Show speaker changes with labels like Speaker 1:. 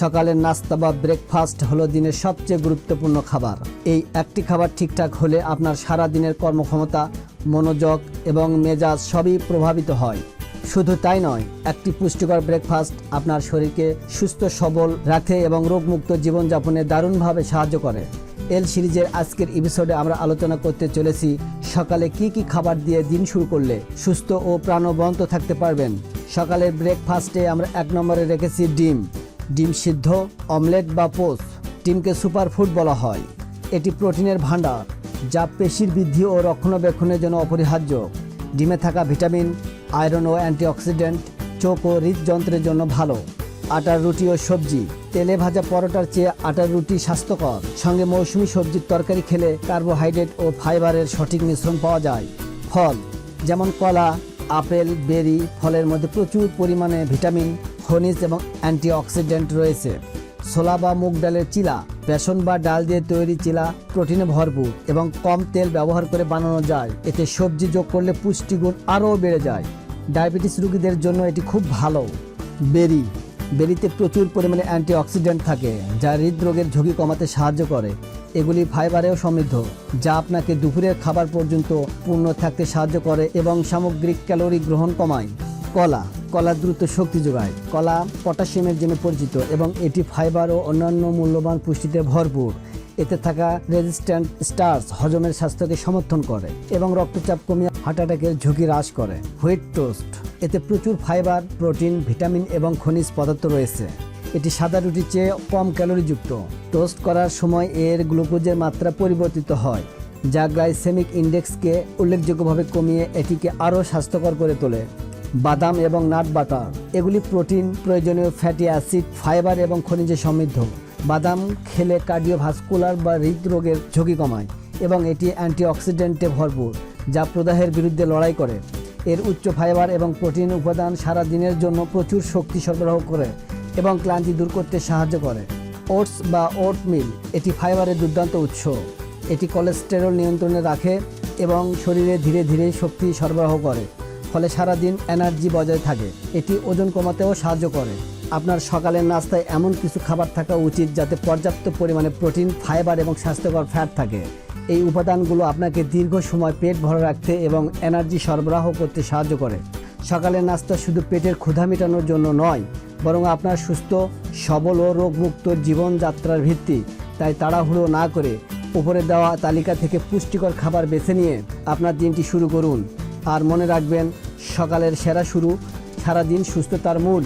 Speaker 1: সকালের নাস্তা বা ব্রেকফাস্ট হলো দিনের সবচেয়ে গুরুত্বপূর্ণ খাবার। এই একটি খাবার ঠিকঠাক হলে আপনার সারা দিনের কর্মক্ষমতা, মনোযোগ এবং মেজাজ সবই প্রভাবিত হয়। শুধু তাই নয়, একটি পুষ্টিকর ব্রেকফাস্ট আপনার শরীরকে সুস্থ, সবল রাখে এবং রোগমুক্ত জীবনযাপনে দারুণভাবে সাহায্য করে। এল সিরিজের আজকের এপিসোডে আমরা আলোচনা করতে চলেছি, সকালে কি কি খাবার দিয়ে দিন শুরু করলে সুস্থ ও প্রাণবন্ত থাকতে পারবেন। সকালের ব্রেকফাস্টে আমরা এক নম্বরে রেখেছি ডিম। ডিম সিদ্ধ, অমলেট বা পোস্ট ডিমকে সুপারফুড বলা হয়। এটি প্রোটিনের ভাণ্ডার, যা পেশির বৃদ্ধি ও রক্ষণাবেক্ষণের জন্য অপরিহার্য। ডিমে থাকা ভিটামিন, আয়রন ও অ্যান্টিঅক্সিডেন্ট, চোখ ও হৃদযন্ত্রের জন্য ভালো। আটার রুটি ও সবজি, তেলে ভাজা পরোটার চেয়ে আটার রুটি স্বাস্থ্যকর। সঙ্গে মৌসুমি সবজির তরকারি খেলে কার্বোহাইড্রেট ও ফাইবারের সঠিক মিশ্রণ পাওয়া যায়। ফল, যেমন কলা, আপেল, বেরি, ফলের মধ্যে প্রচুর পরিমাণে ভিটামিন খনিজ এবং অ্যান্টিঅক্সিডেন্ট রয়েছে। ছোলা বা মুগ ডালের চিলা, বেসন বা ডাল দিয়ে তৈরি চিলা প্রোটিনে ভরপুর এবং কম তেল ব্যবহার করে বানানো যায়। এতে সবজি যোগ করলে পুষ্টিগুণ আরও বেড়ে যায়। ডায়াবেটিস রোগীদের জন্য এটি খুব ভালো। বেরি। বেরিতে প্রচুর পরিমাণে অ্যান্টিঅক্সিডেন্ট থাকে, যা হৃদরোগের ঝুঁকি কমাতে সাহায্য করে। এগুলি ফাইবারেও সমৃদ্ধ, যা আপনাকে দুপুরের খাবার পর্যন্ত পূর্ণ থাকতে সাহায্য করে এবং সামগ্রিক ক্যালোরি গ্রহণ কমায়। কলা। কলা দ্রুত শক্তি যোগায়। কলা পটাশিয়ামের জন্য পরিচিত এবং এটি ফাইবার ও অন্যান্য মূল্যবান পুষ্টিতে ভরপুর। এতে থাকা রেজিস্ট্যান্ট স্টার্স হজমের স্বাস্থ্যকে সমর্থন করে এবং রক্তচাপ কমিয়ে হার্ট অ্যাটাকের ঝুঁকি হ্রাস করে। হুইট টোস্ট এতে প্রচুর ফাইবার প্রোটিন ভিটামিন এবং খনিজ পদার্থ রয়েছে। এটি সাদা রুটির চেয়ে কম ক্যালোরিযুক্ত। টোস্ট করার সময় এর গ্লুকোজের মাত্রা পরিবর্তিত হয়, যা গ্লাইসেমিক ইন্ডেক্সকে উল্লেখযোগ্যভাবে কমিয়ে এটিকে আরও স্বাস্থ্যকর করে তোলে। বাদাম এবং নাট বাটার এগুলি প্রোটিন, প্রয়োজনীয় ফ্যাটি অ্যাসিড, ফাইবার এবং খনিজে সমৃদ্ধ। বাদাম খেলে কার্ডিওভাস্কুলার বা হৃদরোগের ঝুঁকি কমায় এবং এটি অ্যান্টিঅক্সিডেন্টে ভরপুর, যা প্রদাহের বিরুদ্ধে লড়াই করে। এর উচ্চ ফাইবার এবং প্রোটিন উপাদান সারা দিনের জন্য প্রচুর শক্তি সরবরাহ করে এবং ক্লান্তি দূর করতে সাহায্য করে। ওটস বা ওট মিল, এটি ফাইবারের দুর্দান্ত উৎস। এটি কোলেস্টেরল নিয়ন্ত্রণে রাখে এবং শরীরে ধীরে ধীরে শক্তি সরবরাহ করে। ফলে সারাদিন এনার্জি বজায় থাকে। এটি ওজন কমাতেও সাহায্য করে। আপনার সকালের নাস্তায় এমন কিছু খাবার থাকা উচিত যাতে পর্যাপ্ত পরিমাণে প্রোটিন, ফাইবার এবং স্বাস্থ্যকর ফ্যাট থাকে। এই উপাদানগুলো আপনাকে দীর্ঘ সময় পেট ভরে রাখতে এবং এনার্জি সরবরাহ করতে সাহায্য করে। সকালের নাস্তা শুধু পেটের ক্ষুধা মেটানোর জন্য নয়, বরং আপনার সুস্থ, সবল ও রোগমুক্ত জীবনযাত্রার ভিত্তি। তাই তাড়াহুড়ো না করে উপরে দেওয়া তালিকা থেকে পুষ্টিকর খাবার বেছে নিয়ে আপনার দিনটি শুরু করুন। আর মনে রাখবেন সকালের সেরা শুরু সারাদিন সুস্থতার মূল।